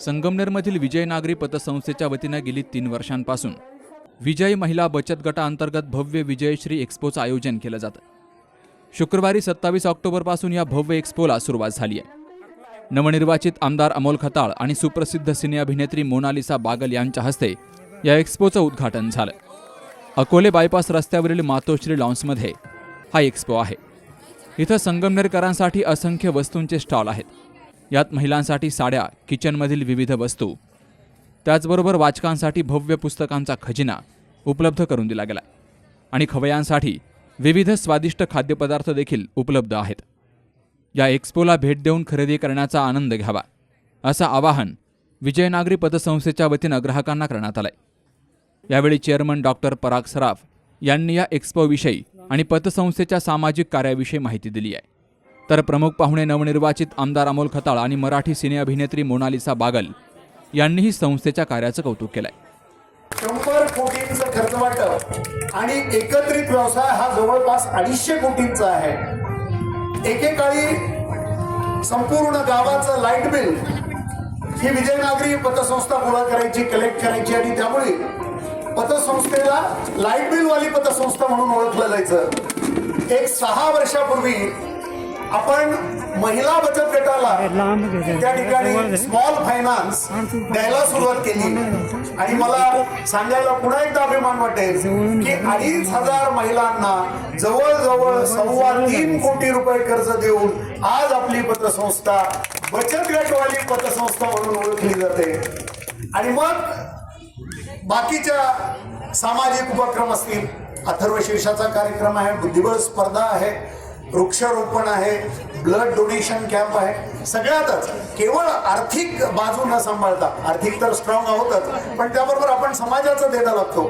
संगमनेरमधील विजय नागरी पतसंस्थेच्या वतीनं गेली तीन वर्षांपासून. विजय महिला बचत गटाअंतर्गत भव्य विजयश्री एक्स्पोचं आयोजन केलं जातं. शुक्रवारी सत्तावीस ऑक्टोबरपासून या भव्य एक्स्पोला सुरुवात झाली आहे. नवनिर्वाचित आमदार अमोल खताळ आणि सुप्रसिद्ध सिने अभिनेत्री मोनालिसा बागल यांच्या हस्ते या एक्स्पोचं उद्घाटन झालं. अकोले बायपास रस्त्यावरील मातोश्री लॉन्समध्ये हा एक्स्पो आहे. इथं संगमनेरकरांसाठी असंख्य वस्तूंचे स्टॉल आहेत. यात महिलांसाठी साड्या किचनमधील विविध वस्तू. त्याचबरोबर वाचकांसाठी भव्य पुस्तकांचा खजिना उपलब्ध करून दिला गेला आणि खवयांसाठी विविध स्वादिष्ट खाद्यपदार्थ देखील उपलब्ध आहेत. या एक्स्पोला भेट देऊन खरेदी करण्याचा आनंद घ्यावा असं आवाहन विजयनागरी पतसंस्थेच्या वतीनं ग्राहकांना करण्यात आलंय. यावेळी चेअरमन डॉक्टर पराग सराफ यांनी या एक्स्पोविषयी आणि पतसंस्थेच्या सामाजिक कार्याविषयी माहिती दिली आहे. तर प्रमुख पाहुणे नवनिर्वाचित आमदार अमोल खताळ आणि मराठी सिने अभिनेत्री मोनालिसा बागल यांनीही संस्थेच्या कार्याचं कौतुक केलंय. शंभर कोटींचं खर्च वाटप आणि एकत्रित व्यवसाय हा जवळपास अडीचशे कोटींचा आहे. एकेकाळी संपूर्ण गावाचं लाइट बिल ही विजयनागरी पतसंस्था गोळा करायची कलेक्ट करायची आणि त्यामुळे पतसंस्थेला लाइट बिलवाली पतसंस्था म्हणून ओळखलं जायचं. एक सहा वर्षापूर्वी आपण महिला बचत गटाला त्या ठिकाणी स्मॉल फायनान्स द्यायला सुरुवात केली. आणि मला सांगायला पुन्हा एकदा अभिमान वाटेल की अडीच हजार महिलांना जवळजवळ सव्वा तीन कोटी रुपये कर्ज देऊन आज आपली पतसंस्था बचत गटवाली पतसंस्था म्हणून ओळखली जाते. आणि मग बाकीच्या सामाजिक उपक्रम असतील. अथर्व शीर्षाचा कार्यक्रम आहे बुद्धिबळ स्पर्धा आहे. वृक्षारोपण आहे ब्लड डोनेशन कॅम्प आहे. सगळ्यातच केवळ आर्थिक बाजू न सांभाळता आर्थिक तर स्ट्रॉंग आहोतच पण त्याबरोबर आपण समाजाचं देणं लागतो.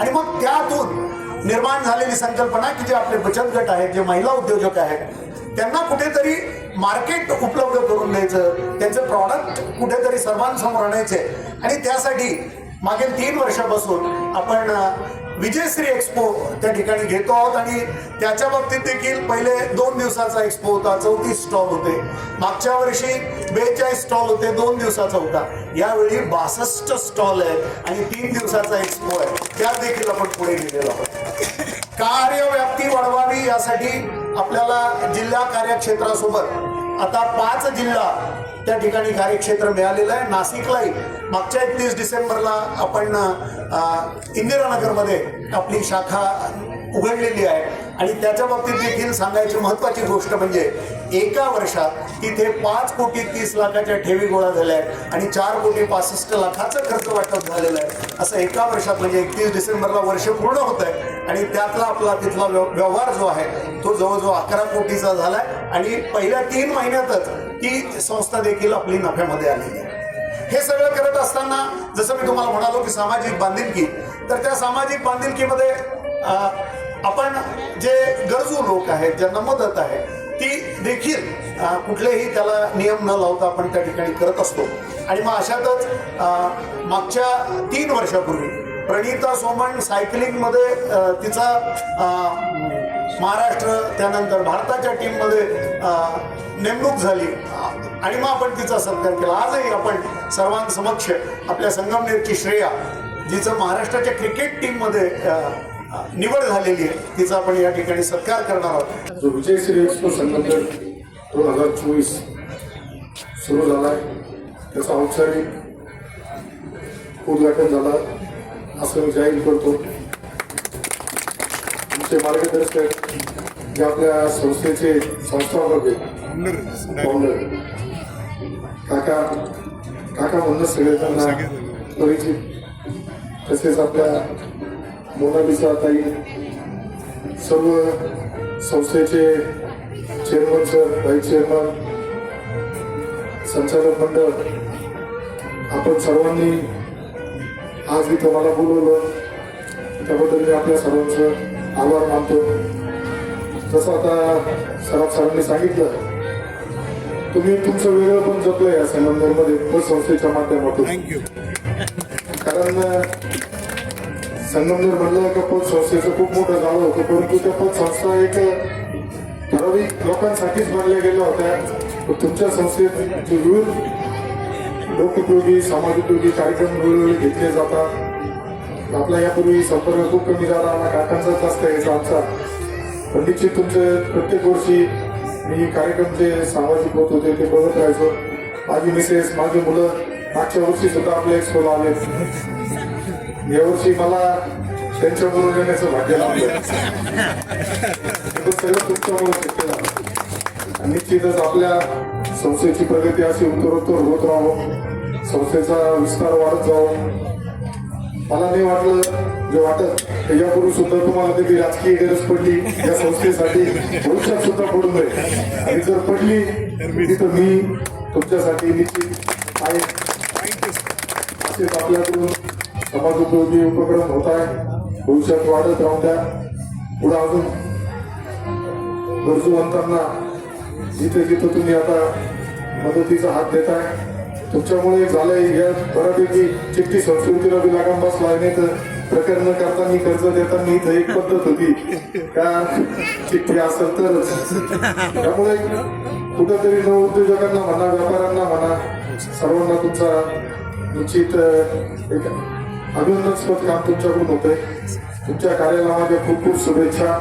आणि मग त्यातून निर्माण झालेली संकल्पना की जे आपले बचत गट आहेत जे महिला उद्योजक आहेत त्यांना कुठेतरी मार्केट उपलब्ध करून द्यायचं त्यांचे प्रॉडक्ट कुठेतरी सर्वांसमोर आणायचे. आणि त्यासाठी मागील तीन वर्षापासून आपण विजयश्री एक्सपो त्या ठिकाणी घेतो आहोत आणि त्याच्या बाबतीत देखील पहिले दोन दिवसाचा एक्सपो होता चौतीस स्टॉल होते. मागच्या वर्षी बेचाळीस स्टॉल होते दोन दिवसाचा होता. यावेळी बासष्ट स्टॉल आहेत आणि तीन दिवसाचा एक्सपो आहे. त्यात देखील आपण पुढे गेलेलो आहोत. कार्यव्याप्ती वाढवावी यासाठी आपल्याला जिल्हा कार्यक्षेत्रासोबत आता पाच जिल्हा त्या ठिकाणी कार्यक्षेत्र मिळालेलं आहे. नाशिकलाही मागच्या एकतीस डिसेंबरला आपण इंदिरानगरमध्ये आपली शाखा उघडलेली आहे. आणि त्याच्या बाबतीत देखील सांगायची महत्वाची गोष्ट म्हणजे एका वर्षात तिथे पाच कोटी तीस लाखाच्या ठेवी गोळा झाल्या आहेत आणि चार कोटी पासष्ट लाखाचं खर्च वाटप झालेलं आहे. असं एका वर्षात म्हणजे एकतीस डिसेंबरला वर्ष पूर्ण होत आहे. आणि त्यातला आपला तिथला व्यव- व्यवहार जो आहे तो जवळजवळ अकरा कोटीचा झालाय. आणि पहिल्या तीन महिन्यातच ती संस्था देखील आपली नफ्यामध्ये आलेली आहे. हे सगळं करत असताना जसं मी तुम्हाला म्हणालो की सामाजिक बांधिलकी तर त्या सामाजिक बांधिलकीमध्ये आपण जे गरजू लोक आहेत ज्यांना मदत आहे ती देखील कुठलेही त्याला नियम न लावता आपण त्या ठिकाणी करत असतो. आणि मग अशातच अं, मागच्या तीन वर्षापूर्वी प्रणिता सोमन सायकलिंगमध्ये तिचा अं, महाराष्ट्र त्यानंतर भारताच्या टीममध्ये नेमणूक झाली. आणि मग आपण तिचा सत्कार केला. आजही आपण सर्वांसमक्ष आपल्या संगमनेरची श्रेया जिचं महाराष्ट्राच्या क्रिकेट टीममध्ये निवड झालेली आहे तिचा आपण या ठिकाणी सत्कार करणार आहोत. जो विजयश्री एक्सपो संगमनेर दोन हजार चोवीस सुरू झाला आहे त्याचा औपचारिक उद्घाटन झालं. असं मी जाहीर करतो. आमचे मार्गदर्शक जे आपल्या संस्थेचे संस्थापक फाउंडर काका काका म्हणून सगळे त्यांना परिचित. तसेच आपल्या मोनालिसा ताई सर्व संस्थेचे चेअरमन सर व्हाईस चेअरमन संचालक मंडळ आपण सर्वांनी आज इथं मला बोलवलं. त्याबद्दल मी आपल्या सर्वांचं आभार मानतो. जसं आता सराफ सरांनी सांगितलं तुम्ही तुमचं वेगळं पण जपलंय या संगमनेरमध्ये पतसंस्थेच्या माध्यमातून. कारण संगमनेर म्हणलं का पतसंस्थेचं खूप मोठं झालं होतं परंतु त्या पतसंस्था एक ठराविक लोकांसाठीच बनल्या गेल्या होत्या. पण तुमच्या संस्थेत विविध लोकोपयोगी समाजोपयोगी कार्यक्रम वेळोवेळी घेतले जातात. आपला यापूर्वी संपर्क खूप कमी झाला काकांचा जास्त यायचा आमचा. पंडितजी तुमचे प्रत्येक वर्षी मी कार्यक्रम जे सामाजिक होत होते ते बघत राहायचो. माझी मिसेस माझी मुलं मागच्या वर्षी सुद्धा आपल्या एक्सपोला आले. यावर्षी मला त्यांच्या बरोबर येण्याचं भाग्य लाभलं सगळं तुमच्यामुळे शक्य झालं. निश्चितच आपल्या संस्थेची प्रगती अशी उत्तरोत्तर होत राहो संस्थेचा विस्तार वाढत जावं. मला नाही वाटलं जे वाटत. त्याच्याकडून सुद्धा तुम्हाला कधी राजकीय गरज पडली या संस्थेसाठी. भविष्यात सुद्धा पडू नये. आणि जर पडली तिथं मी तुमच्यासाठी निश्चित आहे. असेच आपल्याकडून समाज उपयोगी उपक्रम होत आहे. भविष्यात वाढत राहून द्या. पुढे अजून गरजूवंतांना जिथे जिथे तुम्ही आता मदतीचा हात देताय तुमच्यामुळे झालंय या बऱ्यापैकी चिठ्ठी संस्कृतीला बी लागाम बसलाय नाही तर प्रकरण करताना कर्ज मी इथं एक पद्धत होती. का? चिठ्ठी असेल तरच. त्यामुळे कुठंतरी नवउद्योजकांना म्हणा व्यापाऱ्यांना म्हणा सर्वांना तुमचा निश्चित एक अभिनंदनस्पद काम तुमच्याकडून होतंय. तुमच्या कार्याला माझ्या खूप खूप शुभेच्छा.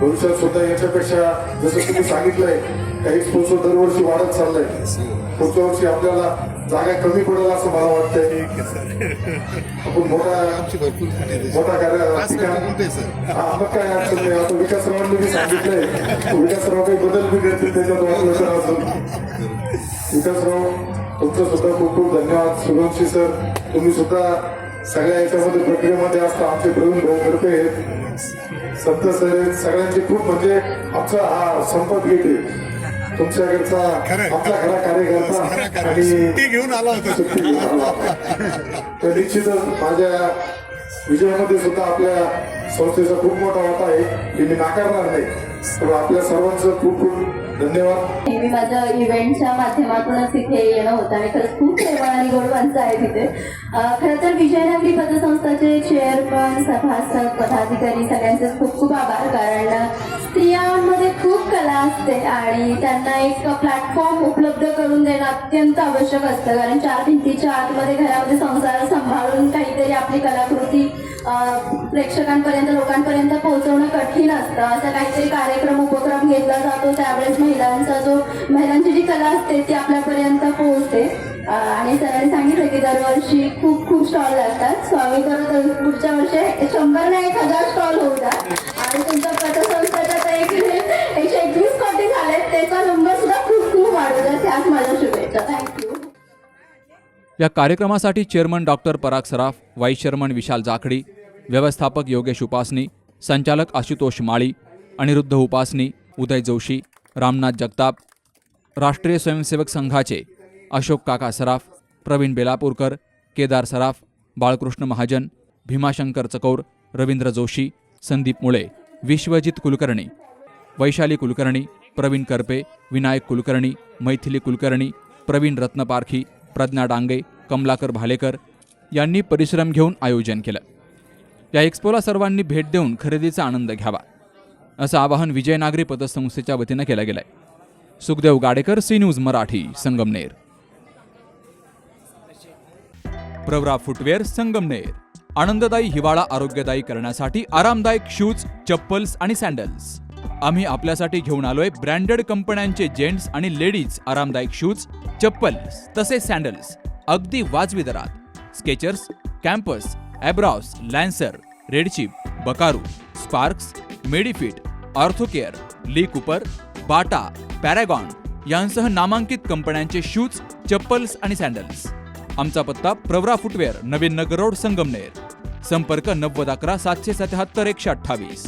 भविष्यात सुद्धा याच्यापेक्षा जसं तुम्ही सांगितलंय एक्सपोजर दरवर्षी वाढत चाललंय. पुढच्या वर्षी आपल्याला जागा कमी पडेल असं मला वाटतंय. आपण मोठा मोठा मग काय अडचण नाही. आता विकासरावांनी बी सांगितलंय. विकासराव काही बदल बी करतील त्याच्यात वाटलं तर अजून. विकासराव तुमचं सुद्धा खूप खूप धन्यवाद. शुभमशी सर तुम्ही सुद्धा सगळ्या याच्यामध्ये प्रक्रियेमध्ये असता. आमचे प्रवीण भाऊ करते आहेत. संत सर सगळ्यांचे खूप म्हणजे आमचा हा संपत घेते. तुमच्याकडचा आपला खरा कार्यकर्ता आणि घेऊन आला होता. तर निश्चितच माझ्या विजयामध्ये सुद्धा आपल्या संस्थेचा खूप मोठा वाटा आहे की मी नाकारणार नाही. तर आपल्या सर्वांचं खूप खूप धन्यवाद. नेहमी माझं इव्हेंटच्या माध्यमातूनच इथे येणं होतं आणि खरंच खूप प्रेमळ आणि गोड माणसं आहे तिथे खरं तर विजयनगरी पतसंस्थाचे चेअरमन सभासद पदाधिकारी सगळ्यांचे खूप खूप आभार कारण स्त्रियांमध्ये खूप कला असते आणि त्यांना एक प्लॅटफॉर्म उपलब्ध करून देणं अत्यंत आवश्यक असतं. कारण चार भिंतीच्या आतमध्ये घरामध्ये संसार सांभाळून काहीतरी आपली कलाकृती प्रेक्षकांपर्यंत लोकांपर्यंत पोहोचवणं कठीण असतं. असा काहीतरी कार्यक्रम उपक्रम घेतला जातो. त्यावेळेस महिलांचा जो महिलांची जी कला असते ती आपल्यापर्यंत पोहोचते. आणि सरांनी सांगितलं की दरवर्षी खूप खूप स्टॉल लागतात. स्वामी तर पुढच्या वर्षी शंभर ना एक हजार स्टॉल होऊ द्या. आणि तुमचा या कार्यक्रमासाठी chairman doctor Parag Saraf vice chairman Vishal Jakhadi व्यवस्थापक योगेश उपासनी संचालक आशुतोष माळी अनिरुद्ध उपासनी उदय जोशी रामनाथ जगताप राष्ट्रीय स्वयंसेवक संघाचे अशोक काका सराफ प्रवीण बेलापूरकर केदार सराफ बाळकृष्ण महाजन भीमाशंकर चकौर रवींद्र जोशी संदीप मुळे विश्वजित कुलकर्णी वैशाली कुलकर्णी प्रवीण करपे विनायक कुलकर्णी मैथिली कुलकर्णी प्रवीण रत्नपारखी प्रज्ञा डांगे कमलाकर भालेकर यांनी परिश्रम घेऊन आयोजन केलं. या एक्स्पोला सर्वांनी भेट देऊन खरेदीचा आनंद घ्यावा असं आवाहन विजयनागरी पतसंस्थेच्या वतीनं केलं गेलंय. Sukhdev Gadekar C news Marathi Sangamner. Pravara footwear Sangamner. आनंददायी हिवाळा आरोग्यदायी करण्यासाठी आरामदायक शूज चप्पल्स आणि सँडल्स आम्ही आपल्यासाठी घेऊन आलोय ब्रँडेड कंपन्यांचे जेंट्स आणि लेडीज आरामदायक शूज चप्पल्स तसेच सँडल्स अगदी वाजवी दरात. Skechers Campus Abros Lancer Red Chief Buckaroo Sparx Medifit Orthocare Lee Cooper Bata Paragon यांसह नामांकित कंपन्यांचे शूज चप्पल्स आणि सँडल्स आमचा पत्ता प्रवरा फुटवेअर नवीन नगर रोड संगमनेर. संपर्क नव्वद अकरा सातशे सत्याहत्तर एकशे अठ्ठावीस.